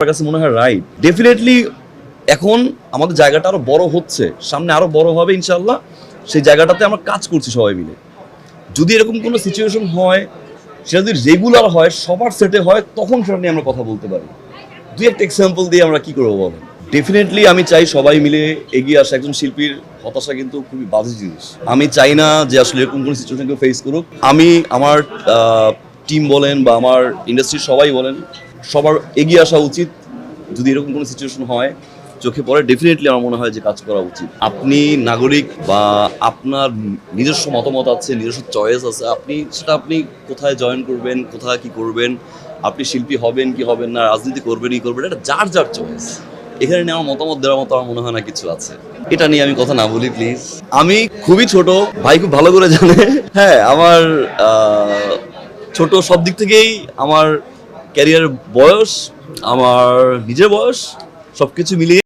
আমার কাছে মনে হয় রাইট ডেফিনেটলি এখন আমাদের জায়গাটা আরও বড় হচ্ছে, সামনে আরও বড় হবে ইনশাল্লাহ সেই জায়গাটাতে আমরা কাজ করছি সবাই মিলে। যদি এরকম কোনো সিচুয়েশন হয়, সেটা যদি রেগুলার হয়, সবার সেটে হয়, তখন সেটা নিয়ে আমরা কথা বলতে পারি। দুই একটা এক্সাম্পল দিয়ে আমরা কি করব বলেন? ডেফিনেটলি আমি চাই সবাই মিলে এগিয়ে আসা। একজন শিল্পীর হতাশা কিন্তু খুবই বাজে জিনিস। আমি চাই না যে আসলে এরকম কোনো সিচুয়েশনকে ফেস করুক। আমি আমার টিম বলেন বা আমার ইন্ডাস্ট্রির সবাই বলেন সবার এগিয়ে আসা উচিত। যদি এরকম কোনো সিচুয়েশন হয়, চোখে পড়ে ডেফিনেটলি আমার মনে হয় যে কাজ করা উচিত। আপনি নাগরিক বা আপনার নিজস্ব মতামত আছে, নিজস্ব চয়েস আছে, আপনি, সেটা আপনি কোথায় জয়েন করবেন, কোথায় কি করবেন, আপনি শিল্পী হবেন কি হবেন না, রাজনীতি করবেন কি করবেন, এটা যার যার চয়েস এখানে নিয়ে আমার মতামত দেওয়ার মতো আমার মনে হয় না কিছু আছে। এটা নিয়ে আমি কথা না বলি প্লিজ আমি খুবই ছোট, ভাই খুব ভালো করে জানে। হ্যাঁ আমার ছোট সব দিক থেকেই আমার ক্যারিয়ার বয়স আমার নিজের বয়স সব কিছু মিলিয়ে